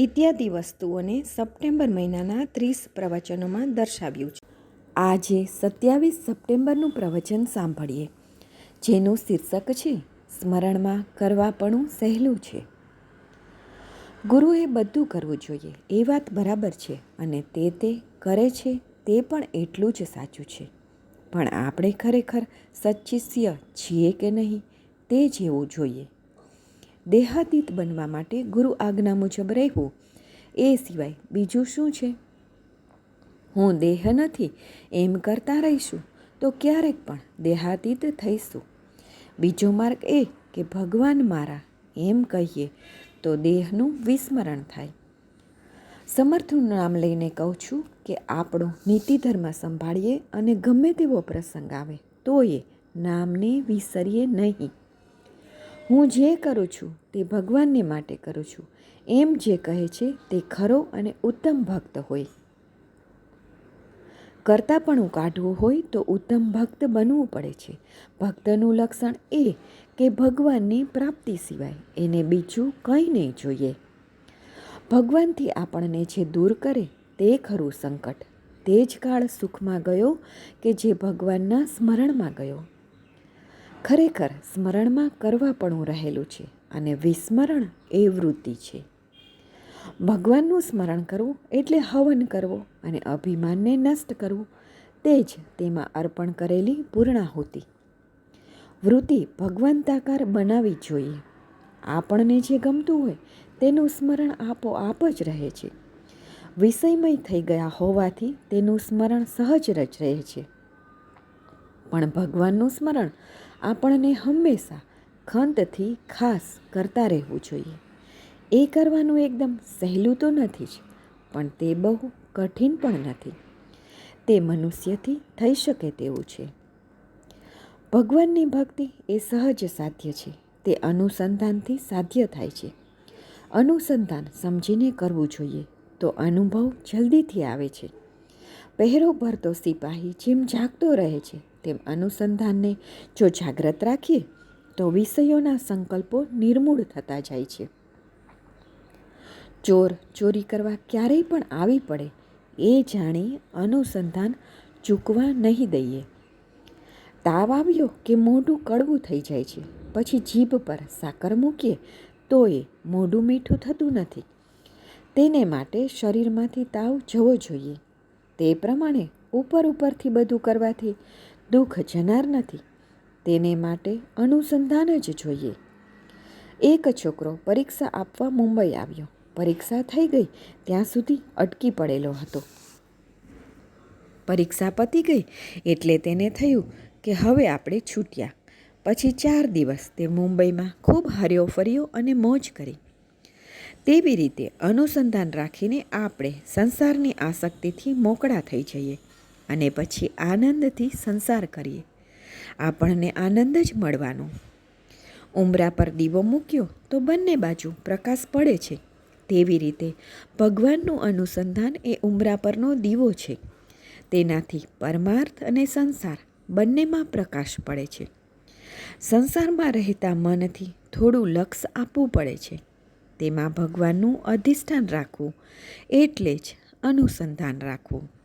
ઇત્યાદિ વસ્તુઓને સપ્ટેમ્બર મહિનાના ત્રીસ પ્રવચનોમાં દર્શાવ્યું છે. આજે સત્યાવીસ સપ્ટેમ્બરનું પ્રવચન સાંભળીએ. જેનું શીર્ષક છે, સ્મરણમાં કરવાપણું સહેલું છે. ગુરુએ બધું કરવું જોઈએ, એ વાત બરાબર છે અને તે તે કરે છે તે પણ એટલું જ સાચું છે. પણ આપણે ખરેખર સચ્ચિષ્ય છીએ કે નહીં, તે જેવું જોઈએ. દેહાતીત બનવા માટે ગુરુ આજ્ઞા મુજબ રહેવું. એ સિવાય બીજું શું છે? હું દેહ નથી, એમ કરતા રહીશું, તો ક્યારેક પણ દેહાતીત થઈશું. બીજો માર્ગ એ કે ભગવાન મારા એમ કહીએ, તો દેહનું વિસ્મરણ થાય. સમર્થનું નામ લઈને કહું છું કે આપણો નીતિ ધર્મ સંભાળીએ અને ગમે તેવો પ્રસંગ આવે તો એ નામને વિસરીએ નહીં. હું જે કરું છું તે ભગવાનને માટે કરું છું. એમ જે કહે છે તે ખરો અને ઉત્તમ ભક્ત હોય. કરતાં પણ કાઢવું હોય તો ઉત્તમ ભક્ત બનવું પડે છે. ભક્તનું લક્ષણ એ કે ભગવાનની પ્રાપ્તિ સિવાય એને બીજું કંઈ નહીં જોઈએ. ભગવાનથી આપણને જે દૂર કરે તે ખરું સંકટ. તે જ કાળ સુખમાં ગયો કે જે ભગવાનના સ્મરણમાં ગયો. ખરેખર સ્મરણમાં કરવાપણું રહેલું છે અને વિસ્મરણ એ વૃત્તિ છે. ભગવાનનું સ્મરણ કરવું એટલે હવન કરવો અને અભિમાનને નષ્ટ કરવું તે જ તેમાં અર્પણ કરેલી પૂર્ણાહુતિ વૃત્તિ ભગવંતાકાર બનાવવી જોઈએ. આપણને જે ગમતું હોય તેનું સ્મરણ આપોઆપ જ રહે છે. વિષયમય થઈ ગયા હોવાથી તેનું સ્મરણ સહજ જ રહે છે. પણ ભગવાનનું સ્મરણ આપણને હંમેશા ખંતથી ખાસ કરતા રહેવું જોઈએ. એ કરવાનું એકદમ સહેલું તો નથી જ, પણ તે બહુ કઠિન પણ નથી. તે મનુષ્યથી થઈ શકે તેવું છે. ભગવાનની ભક્તિ એ સહજ સાધ્ય છે. તે અનુસંધાનથી સાધ્ય થાય છે. અનુસંધાન સમજીને કરવું જોઈએ તો અનુભવ જલ્દીથી આવે છે. પહેરો ભરતો સિપાહી જેમ જાગતો રહે છે તેમ અનુસંધાનને જો જાગ્રત રાખીએ, તો વિષયોના સંકલ્પો નિર્મૂળ થતા જાય છે. ચોર ચોરી કરવા ક્યારેય પણ આવી પડે, એ જાણી અનુસંધાન ચૂકવા નહીં દઈએ. તાવ આવ્યો કે મોઢું કડવું થઈ જાય છે, પછી જીભ પર સાકર મૂકીએ, તો એ મોઢું મીઠું થતું નથી. તેને માટે શરીરમાંથી તાવ જવો જોઈએ. તે પ્રમાણે ઉપર ઉપરથી બધું કરવાથી દુઃખ જનાર નથી. તેને માટે અનુસંધાન જ જોઈએ. એક છોકરો પરીક્ષા આપવા મુંબઈ આવ્યો. પરીક્ષા થઈ ગઈ. ત્યાં સુધી અટકી પડેલો હતો. પરીક્ષા પતી ગઈ એટલે તેને થયું કે હવે આપણે છૂટ્યા. પછી ચાર દિવસ તે મુંબઈમાં ખૂબ હર્યો ફર્યો અને મોજ કરી. તેવી રીતે અનુસંધાન રાખીને આપણે સંસારની આસક્તિથી મોકળા થઈ જઈએ. અને પછી આનંદથી સંસાર કરીએ. આપણને આનંદ જ મળવાનો. ઉમરા પર દીવો મૂક્યો તો બંને બાજુ પ્રકાશ પડે છે. તેવી રીતે ભગવાનનું અનુસંધાન એ ઉમરા પરનો દીવો છે. તેનાથી પરમાર્થ અને સંસાર બંનેમાં પ્રકાશ પડે છે. સંસારમાં રહેતા મનથી થોડું લક્ષ આપવું પડે છે. તેમાં ભગવાનનું અધિષ્ઠાન રાખવું એટલે જ અનુસંધાન રાખવું.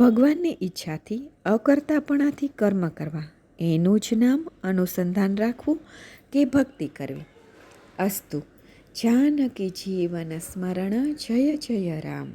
ભગવાનની ઈચ્છાથી, અકર્તાપણાથી કર્મ કરવા. એનું જ નામ અનુસંધાન રાખવું કે ભક્તિ કરવી. અસ્તુ, જાનકી જીવન સ્મરણ, જય જય રામ.